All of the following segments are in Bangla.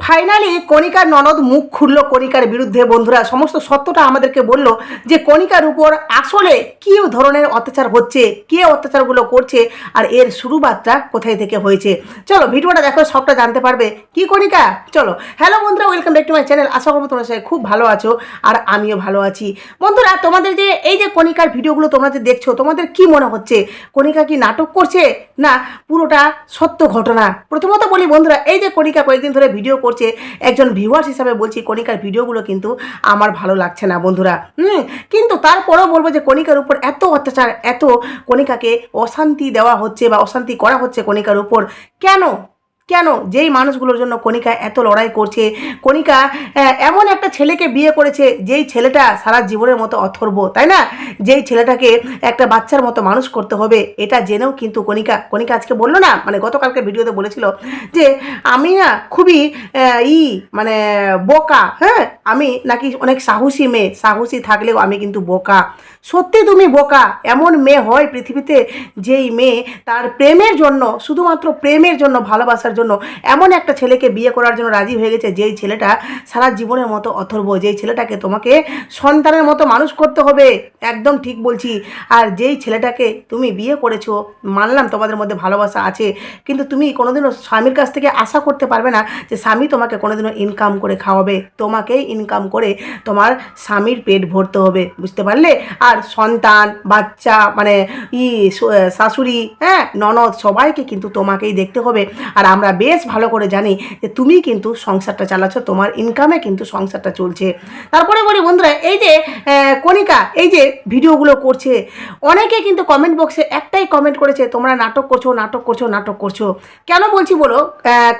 ফাইনালি কণিকার ননদ মুখ খুলল কণিকার বিরুদ্ধে। বন্ধুরা, সমস্ত সত্যটা আমাদেরকে বলল যে কণিকার উপর আসলে কী ধরনের অত্যাচার হচ্ছে, কে অত্যাচারগুলো করছে, আর এর শুরুবাতটা কোথায় থেকে হয়েছে। চলো, ভিডিওটা দেখো, সবটা জানতে পারবে। কি কণিকা? চলো। হ্যালো বন্ধুরা welcome back to my channel আশা করব তোমরা সবাই খুব ভালো আছো, আর আমিও ভালো আছি। বন্ধুরা, তোমাদের যে এই যে কণিকার ভিডিওগুলো তোমরা যে দেখছ, তোমাদের কি মনে হচ্ছে? কণিকা কি নাটক করছে, না পুরোটা সত্য ঘটনা? প্রথমত বলি, বন্ধুরা, এই যে কণিকা কয়েকদিন ধরে ভিডিও করছে। একজন ভিউয়ার্স হিসাবে বলছি, কণিকার ভিডিওগুলো কিন্তু আমার ভালো লাগছে না বন্ধুরা। হুম, কিন্তু তারপরেও বলব যে কণিকার উপর এত অত্যাচার, এত কণিকাকে অশান্তি দেওয়া হচ্ছে বা অশান্তি করা হচ্ছে কণিকার উপর। কেন? কেন যেই মানুষগুলোর জন্য কণিকা এত লড়াই করছে? কণিকা এমন একটা ছেলেকে বিয়ে করেছে যেই ছেলেটা সারা জীবনের মতো অথর্ব, তাই না? যেই ছেলেটাকে একটা বাচ্চার মতো মানুষ করতে হবে, এটা জেনেও কিন্তু কণিকা কণিকা আজকে বলল না মানে গতকালকে ভিডিওতে বলেছিল যে, আমি না খুবই ই মানে বোকা হ্যাঁ? আমি নাকি অনেক সাহসী মেয়ে, সাহসী থাকলেও আমি কিন্তু বোকা। সত্যি তুমি বোকা, এমন মেয়ে হয় পৃথিবীতে যেই মেয়ে তার প্রেমের জন্য, শুধুমাত্র প্রেমের জন্য ভালোবাসার জন্য। এমন একটা ছেলেকে বিয়ে করার জন্য রাজি হয়ে গেছে, যেই ছেলেটা সারা জীবনের মতো অথর্ব, যেই ছেলেটাকে তোমাকে সন্তানের মতো মানুষ করতে হবে। একদম ঠিক বলছি। আর যেই ছেলেটাকে তুমি বিয়ে করেছ, মানলাম তোমাদের মধ্যে ভালোবাসা আছে, কিন্তু তুমি কোনোদিনও স্বামীর কাছ থেকে আশা করতে পারবে না যে স্বামী তোমাকে কোনোদিনও ইনকাম করে খাওয়াবে। তোমাকেই ইনকাম করে তোমার স্বামীর পেট ভরতে হবে, বুঝতে পারলে? আর সন্তান, বাচ্চা মানে ই শাশুড়ি হ্যাঁ ননদ সবাইকে কিন্তু তোমাকেই দেখতে হবে। আর আমরা বেশ ভালো করে জানি যে তুমি কিন্তু সংসারটা চালাচ্ছ, তোমার ইনকামে কিন্তু সংসারটা চলছে। তারপরে বলি, বন্ধুরা, এই যে কণিকা, এই যে ভিডিওগুলো করছে, অনেকে কিন্তু কমেন্ট বক্সে একটাই কমেন্ট করেছে, তোমরা নাটক করছ নাটক করছ নাটক করছ। কেন বলছি বলো?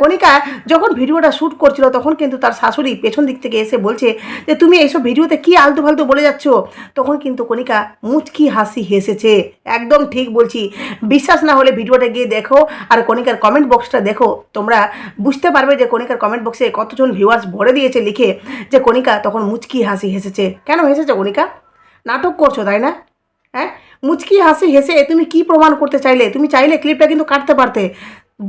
কণিকা, যখন ভিডিওটা শ্যুট করছিল, তখন কিন্তু তার শাশুড়ি পেছন দিক থেকে এসে বলছে যে, তুমি এইসব ভিডিওতে কি আলতু ফালতু বলে যাচ্ছ? তখন কিন্তু কণিকা মুচকি হাসি হেসেছে। একদম ঠিক বলছি। বিশ্বাস না হলে ভিডিওটা গিয়ে দেখো, আর কণিকার কমেন্ট বক্সটা দেখো। তোমরা বুঝতে পারবে যে কণিকার কমেন্ট বক্সে কতজন ভিউয়ার্স ভরে দিয়েছে লিখে যে কণিকা তখন মুচকি হাসি হেসেছে। কেন হেসেছে কণিকা? নাটক করছ, তাই না? হ্যাঁ? মুচকি হাসি হেসে তুমি কি প্রমাণ করতে চাইলে? তুমি চাইলে ক্লিপটা কিন্তু কাটতে পারতে।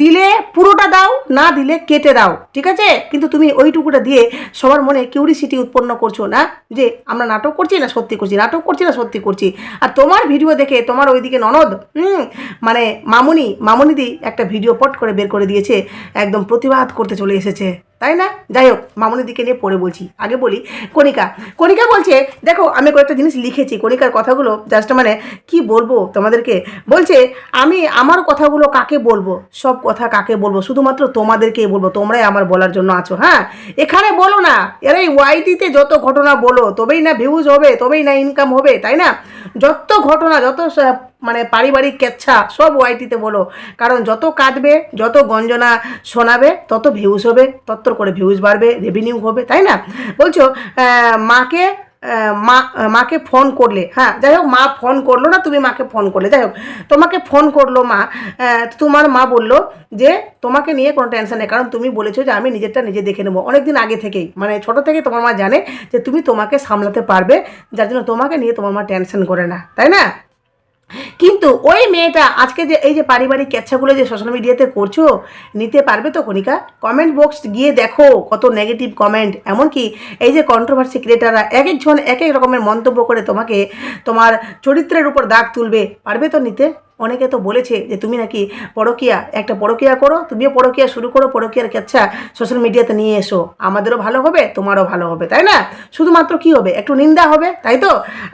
দিলে পুরোটা দাও, না দিলে কেটে দাও, ঠিক আছে? কিন্তু তুমি ওইটুকুটা দিয়ে সবার মনে কিউরিসিটি উৎপন্ন করছ না? যে আমরা নাটক করছি না সত্যি করছি? নাটক করছি না সত্যি করছি? আর তোমার ভিডিও দেখে তোমার ওইদিকে ননদ, হুম মানে মামুনি, মামুনিদি একটা ভিডিও পট করে বের করে দিয়েছে, একদম প্রতিবাদ করতে চলে এসেছে। তাই না? যাই হোক, মামুনির দিকে নিয়ে পড়ে বলছি। আগে বলি, কণিকা কণিকা বলছে, দেখো, আমি কয়েকটা জিনিস লিখেছি, কণিকার কথাগুলো জাস্ট মানে কি বলব তোমাদেরকে? বলছে, আমি আমার কথাগুলো কাকে বলব? সব কথা কাকে বলব? শুধুমাত্র তোমাদেরকেই বলব, তোমরাই আমার বলার জন্য আছো হ্যাঁ? এখানে বলো না, এর এই ওয়াইটিতে যত ঘটনা বলো, তবেই না ভিউজ হবে, তবেই না ইনকাম হবে, তাই না? যত ঘটনা, যত মানে পারিবারিক কেচ্ছা সব ওয়াইটিতে বলো। কারণ যত কাঁদবে, যত গঞ্জনা শোনাবে, তত ভিউজ হবে, তত্তর করে ভিউজ বাড়বে রেভিনিউ হবে, তাই না? বলছো মাকে মা, মাকে ফোন করলে হ্যাঁ যাই হোক, মা ফোন করল না, তুমি মাকে ফোন করলে। যাই হোক, তোমাকে ফোন করল মা তোমার মা বলল যে, তোমাকে নিয়ে কোনো টেনশন নেই, কারণ তুমি বলেছ যে, আমি নিজেরটা নিজে দেখে নেব। অনেকদিন আগে থেকেই মানে ছোট থেকে তোমার মা জানে যে, তুমি তোমাকে সামলাতে পারবে, যার জন্য তোমাকে নিয়ে তোমার মা টেনশন করে না, তাই না? কিন্তু ওই মেয়েটা আজকে যে এই যে পারিবারিক ক্যাচ্ছাগুলো যে সোশ্যাল মিডিয়াতে করছ, নিতে পারবে তো কণিকা? কমেন্ট বক্স গিয়ে দেখো কত নেগেটিভ কমেন্ট এমনকি এই যে কন্ট্রোভার্সি ক্রিয়েটাররা এক একজন এক এক রকমের মন্তব্য করে তোমাকে তোমার চরিত্রের উপর দাগ তুলবে। পারবে তো নিতে? অনেকে তো বলেছে যে তুমি নাকি পরকিয়া, একটা পরকিয়া করো, তুমিও পরকিয়া শুরু করো, পরকিয়ার ক্যাচ্ছা সোশ্যাল মিডিয়াতে নিয়ে এসো। আমাদেরও ভালো হবে, তোমারও ভালো হবে, তাই না? শুধুমাত্র কি হবে? একটু নিন্দা হবে, তাই তো?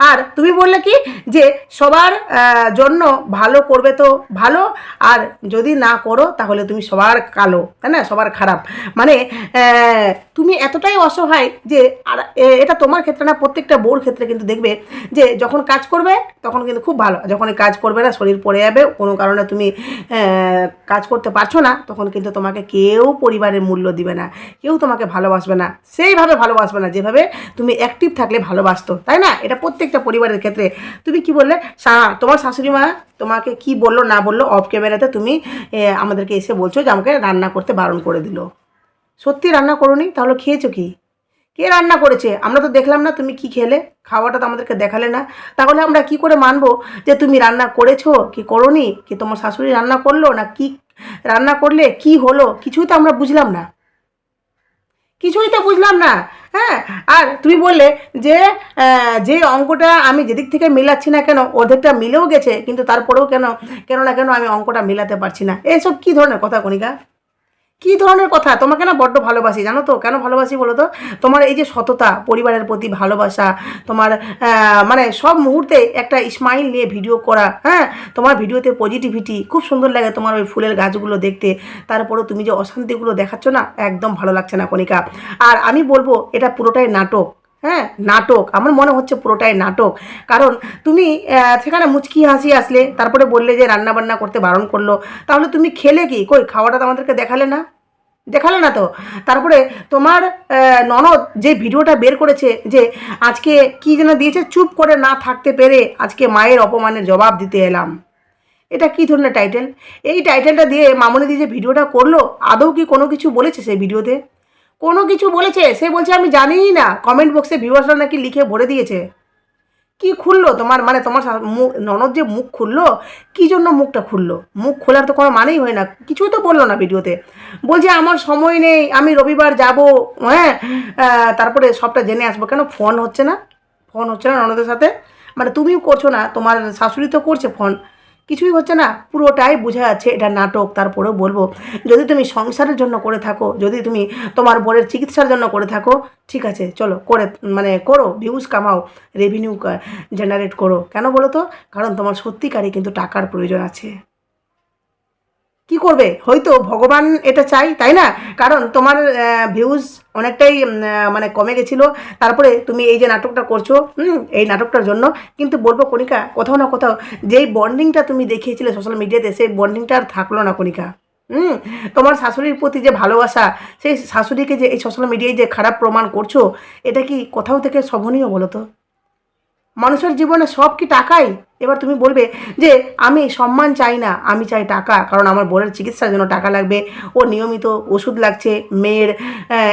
আর তুমি বললে কি যে সবার জন্য ভালো করবে তো ভালো, আর যদি না করো তাহলে তুমি সবার কালো, তাই না? সবার খারাপ। মানে তুমি এতটাই অসহায় যে, আর এটা তোমার ক্ষেত্রে না, প্রত্যেকটা বউর ক্ষেত্রে কিন্তু দেখবে যে, যখন কাজ করবে, তখন কিন্তু খুব ভালো। যখন কাজ করবে না, শরীর পড়ে যাবে, কোনো কারণে তুমি কাজ করতে পারছ না, তখন কিন্তু তোমাকে কেউ পরিবারের মূল্য দিবে না, কেউ তোমাকে ভালোবাসবে না, সেইভাবে ভালোবাসবে না, যেভাবে তুমি অ্যাক্টিভ থাকলে ভালোবাসতো, তাই না? এটা প্রত্যেকটা পরিবারের ক্ষেত্রে। তুমি কি বললে? তোমার শাশুড়ি মা তোমাকে কি বলল, না বলল অফ ক্যামেরাতে তুমি আমাদেরকে এসে বলছো যে, আমাকে রান্না করতে বারণ করে দিল। সত্যি রান্না করোনি? তাহলে খেয়েছো কি? কে রান্না করেছে? আমরা তো দেখলাম না তুমি কি খেলে। খাওয়াটা তো আমাদেরকে দেখালে না। তাহলে আমরা কি করে মানবো যে তুমি রান্না করেছ? কি করনি? কি তোমার শাশুড়ি রান্না করল? না কি রান্না করলে? কি হলো? কিছুই তো আমরা বুঝলাম না। কিছুই তো বুঝলাম না। হ্যাঁ? আর তুমি বললে যে যে অঙ্কটা আমি যেদিক থেকে মিলাচ্ছি না কেন, অর্ধেকটা মিলেও গেছে, কিন্তু তারপরেও কেন কেন না কেন আমি অঙ্কটা মিলাতে পারছি না। এসব কী ধরনের কথা কণিকা? কী ধরনের কথা? তোমাকে না বড্ড ভালোবাসি, জানো তো? কেন ভালোবাসি বলো তো? তোমার এই যে সততা, পরিবারের প্রতি ভালোবাসা, তোমার মানে সব মুহূর্তে একটা স্মাইল নিয়ে ভিডিও করা হ্যাঁ? তোমার ভিডিওতে পজিটিভিটি খুব সুন্দর লাগে তোমার ওই ফুলের গাছগুলো দেখতে। তারপরেও তুমি যে অশান্তিগুলো দেখাচ্ছ না, একদম ভালো লাগছে না কণিকা। আর আমি বলব, এটা পুরোটাই নাটক। হ্যাঁ নাটক। আমার মনে হচ্ছে পুরোটাই নাটক। কারণ তুমি সেখানে মুচকি হাসি আসলে, তারপরে বললে যে রান্না বান্না করতে বারণ করল। তাহলে তুমি খেলে কি? কই, খাওয়াটা তো আমাদেরকে দেখালে না? দেখালে না তো? তারপরে তোমার ননদ যে ভিডিওটা বের করেছে যে আজকে কি যেন দিয়েছে, চুপ করে না থাকতে পেরে আজকে মায়ের অপমানের জবাব দিতে এলাম। এটা কি ধরনের টাইটেল এই টাইটেলটা দিয়ে মামনি যে ভিডিওটা করল, আদৌ কি কোনো কিছু বলেছে সেই ভিডিওতে? কোনো কিছু বলেছে? সে বলছে, আমি জানিই না। কমেন্ট বক্সে ভিউয়ার্সরা নাকি লিখে ভরে দিয়েছে। কি খুললো তোমার? মানে তোমার ননদ যে মুখ খুললো, কি জন্য মুখটা খুললো? মুখ খোলার তো কোনো মানেই হয় না। কিছুই তো বলল না ভিডিওতে। বলছে, আমার সময় নেই, আমি রবিবার যাব। হ্যাঁ তারপরে সবটা জেনে আসব। কেন ফোন হচ্ছে না? ফোন হচ্ছে না ননদের সাথে? মানে তুমিও করছ না? তোমার শাশুড়ি তো করছে ফোন। কিছুই হচ্ছে না, পুরোটাই বোঝা যাচ্ছে এটা নাটক। তারপরেও বলব, যদি তুমি সংসারের জন্য করে থাকো, যদি তুমি তোমার বরের চিকিৎসার জন্য করে থাকো, ঠিক আছে, চলো করে মানে করো ভিউজ কামাও রেভিনিউ জেনারেট করো। কেন বলো তো? কারণ তোমার সত্যিকারই কিন্তু টাকার প্রয়োজন আছে। কি করবে? হয়তো ভগবান এটা চাই, তাই না? কারণ তোমার ভিউজ অনেকটাই মানে কমে গেছিল। তারপরে তুমি এই যে নাটকটা করছ এই নাটকটার জন্য। কিন্তু বলব কণিকা, কোথাও না কোথাও যেই বন্ডিংটা তুমি দেখিয়েছিলে সোশ্যাল মিডিয়াতে সেই বন্ডিংটা আর থাকল না কণিকা। হুম, তোমার শাশুড়ির প্রতি যে ভালোবাসা, সেই শাশুড়িকে যে এই সোশ্যাল মিডিয়ায় যে খারাপ প্রমাণ করছ, এটা কি কোথাও থেকে শোভনীয় বলো তো? মানুষের জীবনে সব কি টাকাই? এবার তুমি বলবে যে, আমি সম্মান চাই না, আমি চাই টাকা। কারণ আমার বোনের চিকিৎসার জন্য টাকা লাগবে। ও নিয়মিত ওষুধ লাগছে, মেয়ের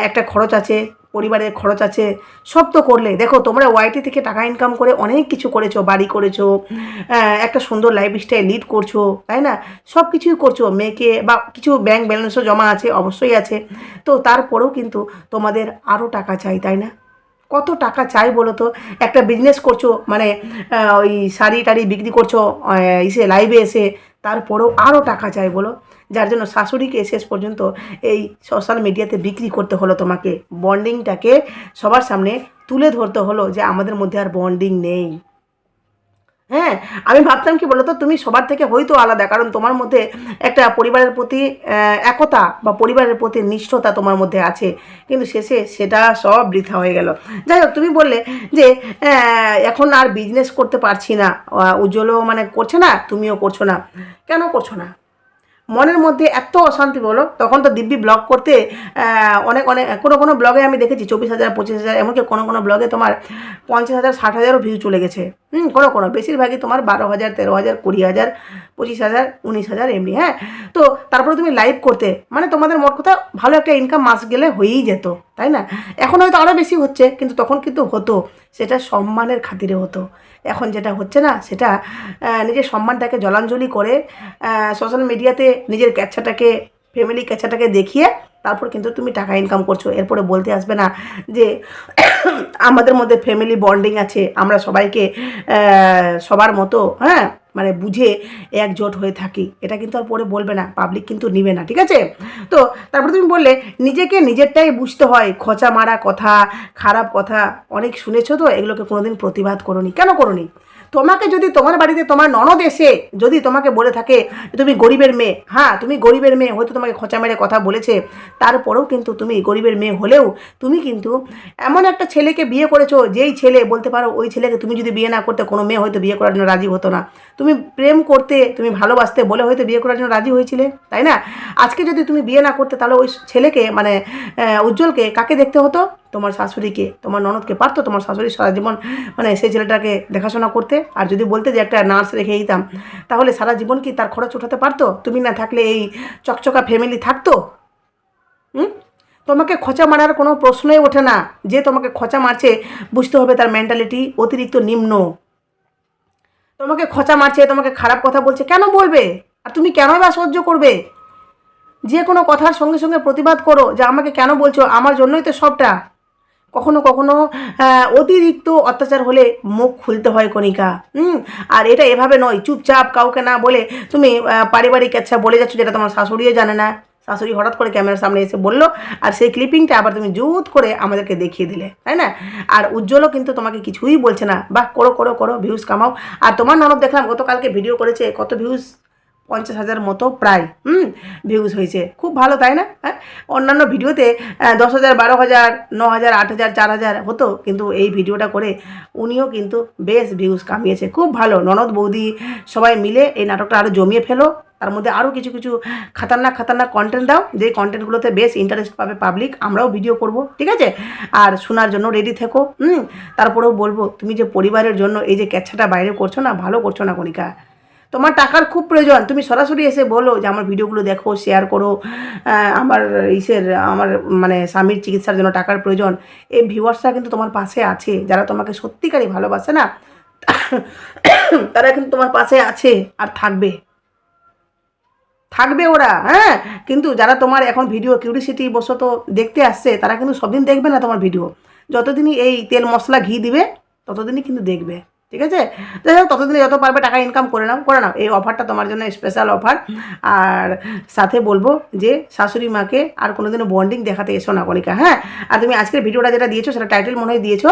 একটা খরচ আছে, পরিবারের খরচ আছে। সব তো করলে। দেখো, তোমরা ওয়াইটি থেকে টাকা ইনকাম করে অনেক কিছু করেছ, বাড়ি করেছ একটা সুন্দর লাইফস্টাইল লিড করছ, তাই না? সব কিছুই করছ। মেয়েকে বা কিছু ব্যাংক ব্যালেন্সও জমা আছে, অবশ্যই আছে। তো তারপরেও কিন্তু তোমাদের আরও টাকা চাই, তাই না? কত টাকা চাই বলো তো? একটা বিজনেস করছ মানে ওই শাড়ি টাড়ি বিক্রি করছ ইসে লাইভে এসে, তারপরেও আরও টাকা চাই বলো। যার জন্য শাশুড়িকে শেষ পর্যন্ত এই সোশ্যাল মিডিয়াতে বিক্রি করতে হলো তোমাকে। বন্ডিংটাকে সবার সামনে তুলে ধরতে হলো যে আমাদের মধ্যে আর বন্ডিং নেই। হ্যাঁ আমি ভাবতাম কি বলতো, তুমি সবার থেকে হয়তো আলাদা, কারণ তোমার মধ্যে একটা পরিবারের প্রতি একতা বা পরিবারের প্রতি নিষ্ঠতা তোমার মধ্যে আছে। কিন্তু শেষে সেটা সব বৃথা হয়ে গেল। যাই হোক, তুমি বললে যে এখন আর বিজনেস করতে পারছি না। উজ্জ্বলও মানে করছে না, তুমিও করছ না। কেন করছ না? মনের মধ্যে এত অশান্তি বলো, তখন তো দিব্যি ব্লগ করতে অনেক অনেক, কোনো কোনো ব্লগে আমি দেখেছি, চব্বিশ হাজার, পঁচিশ হাজার, এমনকি কোনো কোনো ব্লগে তোমার পঞ্চাশ হাজার, ষাট হাজারও ভিউ চলে গেছে। হুম, কোনো কোনো, বেশিরভাগই তোমার বারো হাজার, তেরো হাজার, কুড়ি হাজার, পঁচিশ হাজার, উনিশ হাজার, এমনি হ্যাঁ? তো তারপরে তুমি লাইভ করতে মানে তোমাদের মোট কথা ভালো একটা ইনকাম মাস গেলে হয়েই যেত, তাই না? এখন হয়তো আরও বেশি হচ্ছে, কিন্তু তখন কিন্তু হতো। সেটা সম্মানের খাতিরে হতো। এখন যেটা হচ্ছে না, সেটা নিজের সম্মানটাকে জলাঞ্জলি করে সোশ্যাল মিডিয়াতে নিজের ক্যাচাটাকে ফ্যামিলি ক্যাচাটাকে দেখিয়ে তারপর কিন্তু তুমি টাকা ইনকাম করছ। এরপরে বলতে আসবে না যে আমাদের মধ্যে ফ্যামিলি বন্ডিং আছে। আমরা সবাইকে সবার মতো হ্যাঁ মানে বুঝে একজোট হয়ে থাকি। এটা কিন্তু আর পরে বলবে না। পাবলিক কিন্তু নিবে না, ঠিক আছে? তো তারপরে তুমি বললে, নিজেকে নিজেরটাই বুঝতে হয়। খোঁচা মারা কথা, খারাপ কথা, অনেক শুনেছো তো? এগুলোকে কোনোদিন প্রতিবাদ করোনি। কেন করোনি? তোমাকে যদি তোমার বাড়িতে তোমার ননদ এসে যদি তোমাকে বলে থাকে তুমি গরিবের মেয়ে হ্যাঁ তুমি গরিবের মেয়ে হয়তো তোমাকে খোঁচা মেরে কথা বলেছে, তারপরেও কিন্তু তুমি গরিবের মেয়ে হলেও তুমি কিন্তু এমন একটা ছেলেকে বিয়ে করেছ, যেই ছেলে বলতে পারো ওই ছেলেকে তুমি যদি বিয়ে না করতে কোনো মেয়ে হয়তো বিয়ে করার জন্য রাজি হতো না। তুমি প্রেম করতে, তুমি ভালোবাসতে বলে হয়তো বিয়ে করার জন্য রাজি হয়েছিলে, তাই না? আজকে যদি তুমি বিয়ে না করতে তাহলে ওই ছেলেকে মানে উজ্জ্বলকে কাকে দেখতে হতো? তোমার শাশুড়িকে, তোমার ননদকে পারতো তোমার শাশুড়ি সারা জীবন মানে সেই ছেলেটাকে দেখাশোনা করতে। আর যদি বলতে যে একটা নার্স রেখে দিতাম, তাহলে সারা জীবন কি তার খরচ উঠাতে পারতো? তুমি না থাকলে এই চকচকা ফ্যামিলি থাকতো? হুম? তোমাকে খোঁচা মারার কোনো প্রশ্নই ওঠে না। যে তোমাকে খোঁচা মারছে, বুঝতে হবে তার মেন্টালিটি অতিরিক্ত নিম্ন। তোমাকে খোঁচা মারছে, তোমাকে খারাপ কথা বলছে, কেন বলবে? আর তুমি কেন বা সহ্য করবে? যে কোনো কথার সঙ্গে সঙ্গে প্রতিবাদ করো যে আমাকে কেন বলছো? আমার জন্যই তো সবটা। কখনো কখনো অতিরিক্ত অত্যাচার হলে মুখ খুলতে হয় কণিকা। হুম, আর এটা এভাবে নয়, চুপচাপ কাউকে না বলে তুমি পারিবারিক আচ্ছা বলে যাচ্ছ যেটা তোমার শাশুড়িও জানে না। শাশুড়ি হঠাৎ করে ক্যামেরার সামনে এসে বলল, আর সেই ক্লিপিংটা আবার তুমি জুত করে আমাদেরকে দেখিয়ে দিলে, তাই না? আর উজ্জ্বলও কিন্তু তোমাকে কিছুই বলছে না, বাহ, করো করো করো ভিউজ কামাও। আর তোমার ননদ দেখলাম, গতকালকে ভিডিও করেছে, কত ভিউজ পঞ্চাশ হাজার মতো প্রায়, হুম ভিউজ হয়েছে। খুব ভালো, তাই না? হ্যাঁ? অন্যান্য ভিডিওতে দশ হাজার, বারো হাজার, ন হাজার, আট হাজার, চার হাজার হতো, কিন্তু এই ভিডিওটা করে উনিও কিন্তু বেশ ভিউজ কামিয়েছে। খুব ভালো। ননদ, বৌদি সবাই মিলে এই নাটকটা আরও জমিয়ে ফেলো। তার মধ্যে আরও কিছু কিছু খাতারনাক খাতারনাক কন্টেন্ট দাও। যেই কন্টেন্টগুলোতে বেশ ইন্টারেস্ট পাবে পাবলিক আমরাও ভিডিও করব, ঠিক আছে? আর শোনার জন্য রেডি থেকো, হুম? তারপরেও বলব, তুমি যে পরিবারের জন্য এই যে ক্যাচ্ছাটা বাইরে করছ না, ভালো করছ না, কণিকা? তোমার টাকার খুব প্রয়োজন। তুমি সরাসরি এসে বলো যে, আমার ভিডিওগুলো দেখো শেয়ার করো। আমার ইসের, আমার মানে স্বামীর চিকিৎসার জন্য টাকার প্রয়োজন। এই ভিউয়ার্সরা কিন্তু তোমার পাশে আছে। যারা তোমাকে সত্যিকারই ভালোবাসে না, তারা কিন্তু তোমার পাশে আছে আর থাকবে। থাকবে ওরা হ্যাঁ? কিন্তু যারা তোমার এখন ভিডিও কিউরিসিটি বশত দেখতে আসছে, তারা কিন্তু সবদিন দেখবে না তোমার ভিডিও। যতদিনই এই তেল মশলা ঘি দিবে, ততদিনই কিন্তু দেখবে। ঠিক আছে? যাই হোক, ততদিনে যত পারবে টাকা ইনকাম করে নাও করে নাও। এই অফারটা তোমার জন্য স্পেশাল অফার আর সাথে বলব যে, শাশুড়ি মাকে আর কোনোদিনও বন্ডিং দেখাতে এসো না কণিকা হ্যাঁ? আর তুমি আজকের ভিডিওটা যেটা দিয়েছ, সেটা টাইটেল মনে হয় দিয়েছ,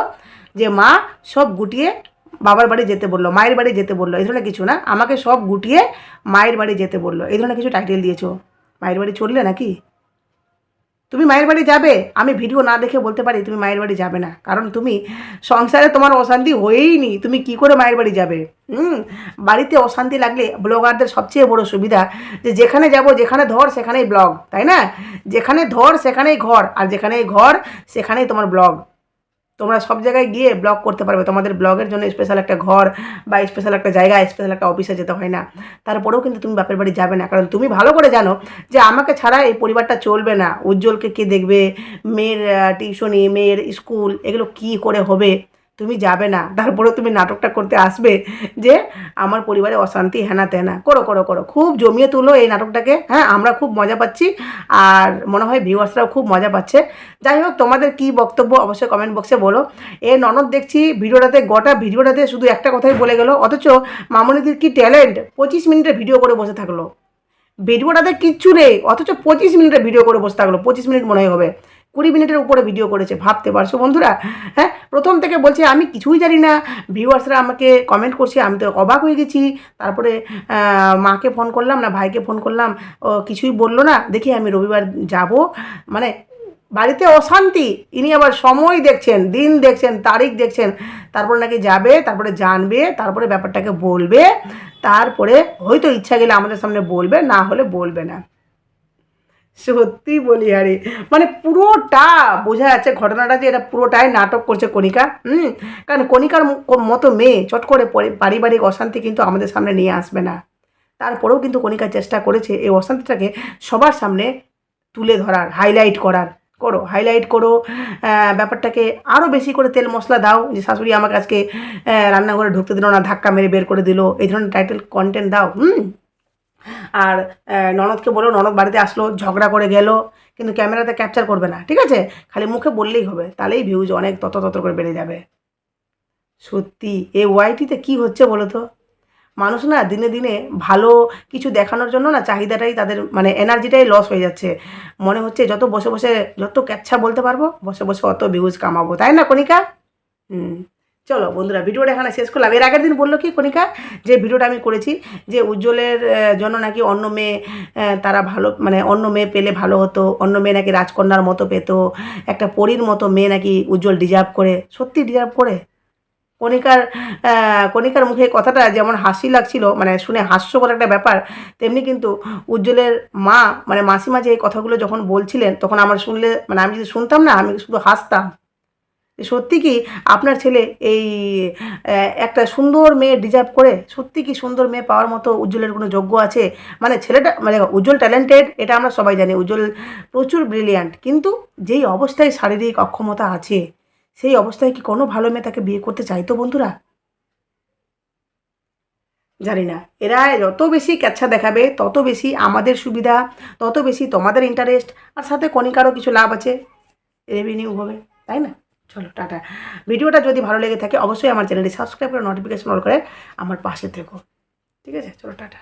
যে মা সব গুটিয়ে বাবার বাড়ি যেতে বলল, মায়ের বাড়ি যেতে বলল। এই ধরনের কিছু না, আমাকে সব গুটিয়ে মায়ের বাড়ি যেতে বলল। এই ধরনের কিছু টাইটেল দিয়েছ। মায়ের বাড়ি চললে নাকি? তুমি মায়ের বাড়ি যাবে? আমি ভিডিও না দেখে বলতে পারি তুমি মায়ের বাড়ি যাবে না। কারণ তুমি সংসারে তোমার অশান্তি হয়েই নি তুমি কি করে মায়ের বাড়ি যাবে? হুম? বাড়িতে অশান্তি লাগলে ব্লগারদের সবচেয়ে বড় সুবিধা যে যেখানে যাব, যেখানে ধর, সেখানেই ব্লগ, তাই না? যেখানে ধর, সেখানেই ঘর, আর যেখানেই ঘর, সেখানেই তোমার ব্লগ। তোমরা সব জায়গায় গিয়ে ব্লগ করতে পারবে। তোমাদের ব্লগের জন্য স্পেশাল একটা ঘর বা স্পেশাল একটা জায়গা স্পেশাল একটা অফিসে যেতে হয় না। তারপরেও কিন্তু তুমি বাপের বাড়ি যাবে না। কারণ তুমি ভালো করে জানো যে আমাকে ছাড়া এই পরিবারটা চলবে না। উজ্জ্বলকে কে দেখবে? মেয়ের টিউশনি মেয়ের স্কুল এগুলো কি করে হবে? তুমি যাবে না। তারপরেও তুমি নাটকটা করতে আসবে যে আমার পরিবারে অশান্তি হেনা তেনা। করো করো করো। খুব জমিয়ে তুলো এই নাটকটাকে। হ্যাঁ আমরা খুব মজা পাচ্ছি আর মনে হয় ভিউয়ার্সরাও খুব মজা পাচ্ছে। যাই হোক, তোমাদের কি বক্তব্য অবশ্যই কমেন্ট বক্সে বলো। এ ননদ দেখছি ভিডিওটাতে, গোটা ভিডিওটাতে শুধু একটা কথাই বলে গেল, অথচ মামনিদির কি ট্যালেন্ট পঁচিশ মিনিটের ভিডিও করে বসে থাকল। ভিডিওটাতে কিচ্ছু নেই, অথচ পঁচিশ মিনিটের ভিডিও করে বসে থাকল। পঁচিশ মিনিট মনে হবে। কুড়ি মিনিটের উপরে ভিডিও করেছে, ভাবতে পারছ বন্ধুরা? হ্যাঁ প্রথম থেকে বলছে, আমি কিছুই জানি না। ভিউয়ার্সরা আমাকে কমেন্ট করছে, আমি তো অবাক হয়ে গেছি। তারপরে মাকে ফোন করলাম, না, ভাইকে ফোন করলাম, ও কিছুই বলল না, দেখি আমি রবিবার যাব। মানে বাড়িতে অশান্তি, ইনি আবার সময় দেখছেন, দিন দেখছেন, তারিখ দেখছেন, তারপরে নাকি যাবে, তারপরে জানবে, তারপরে ব্যাপারটাকে বলবে, তারপরে হয়তো ইচ্ছা গেলে আমাদের সামনে বলবে, না হলে বলবে না। সত্যি বলি, আরে। মানে পুরোটা বোঝা যাচ্ছে ঘটনাটা যে এটা পুরোটাই নাটক করছে কণিকা, হুম? কারণ কণিকার মতো মেয়ে চট করে পরি- পারিবারিক অশান্তি কিন্তু আমাদের সামনে নিয়ে আসবে না। তারপরেও কিন্তু কণিকা চেষ্টা করেছে এই অশান্তিটাকে সবার সামনে তুলে ধরার হাইলাইট করার। করো হাইলাইট করো ব্যাপারটাকে আরও বেশি করে তেল মশলা দাও। যে শাশুড়ি আমাকে আজকে রান্নাঘরে ঢুকতে দিল না, ধাক্কা মেরে বের করে দিল, এই ধরনের টাইটেল কন্টেন্ট দাও, হুম? আর ননদকে বলো, ননদ বাড়িতে আসলো, ঝগড়া করে গেল, কিন্তু ক্যামেরাতে ক্যাপচার করবে না, ঠিক আছে? খালি মুখে বললেই হবে, তাহলেই ভিউজ অনেক তত তত করে বেড়ে যাবে। সত্যি, এ ওয়াইটিতে কি হচ্ছে বলো তো? মানুষ না দিনে দিনে ভালো কিছু দেখানোর জন্য না চাহিদাটাই তাদের মানে এনার্জিটাই লস হয়ে যাচ্ছে। মনে হচ্ছে যত বসে বসে, যত ক্যাচ্ছা বলতে পারব, বসে বসে অত ভিউজ কামাবো, তাই না কণিকা? হুম। চলো বন্ধুরা, ভিডিওটা এখানে শেষ করলাম। এর আগের দিন বলল কি কণিকা, যে ভিডিওটা আমি করেছি, যে উজ্জ্বলের জন্য নাকি অন্য মেয়ে তারা ভালো মানে অন্য মেয়ে পেলে ভালো হতো, অন্য মেয়ে নাকি রাজকন্যার মতো পেত, একটা পরীর মতো মেয়ে নাকি উজ্জ্বল ডিজার্ভ করে। সত্যি ডিজার্ভ করে? কণিকার কণিকার মুখে কথাটা যেমন হাসি লাগছিল মানে শুনে হাস্যকর একটা ব্যাপার, তেমনি কিন্তু উজ্জ্বলের মা মানে মাসিমা যে এই কথাগুলো যখন বলছিলেন, তখন আমার শুনলে মানে আমি যদি শুনতাম না, আমি শুধু হাসতাম। সত্যি কি আপনার ছেলে এই একটা সুন্দর মেয়ে ডিজার্ভ করে? সত্যি কি সুন্দর মেয়ে পাওয়ার মতো উজ্জ্বলের কোনো যোগ্য আছে? মানে ছেলেটা মানে উজ্জ্বল ট্যালেন্টেড এটা আমরা সবাই জানি, উজ্জ্বল প্রচুর ব্রিলিয়ান্ট কিন্তু যেই অবস্থায় শারীরিক অক্ষমতা আছে, সেই অবস্থায় কি কোনো ভালো মেয়ে তাকে বিয়ে করতে চাইতো বন্ধুরা? জানি না। এরা যত বেশি ক্যাচ্ছা দেখাবে, তত বেশি আমাদের সুবিধা, তত বেশি তোমাদের ইন্টারেস্ট আর সাথে কণিকারও কিছু লাভ আছে রেভিনিউ হবে, তাই না? চলো, টাটা। ভিডিওটা যদি ভালো লেগে থাকে, অবশ্যই আমার চ্যানেলটি সাবস্ক্রাইব করে নোটিফিকেশন অল করে আমার পাশে থেকো। ঠিক আছে? চলো, টাটা।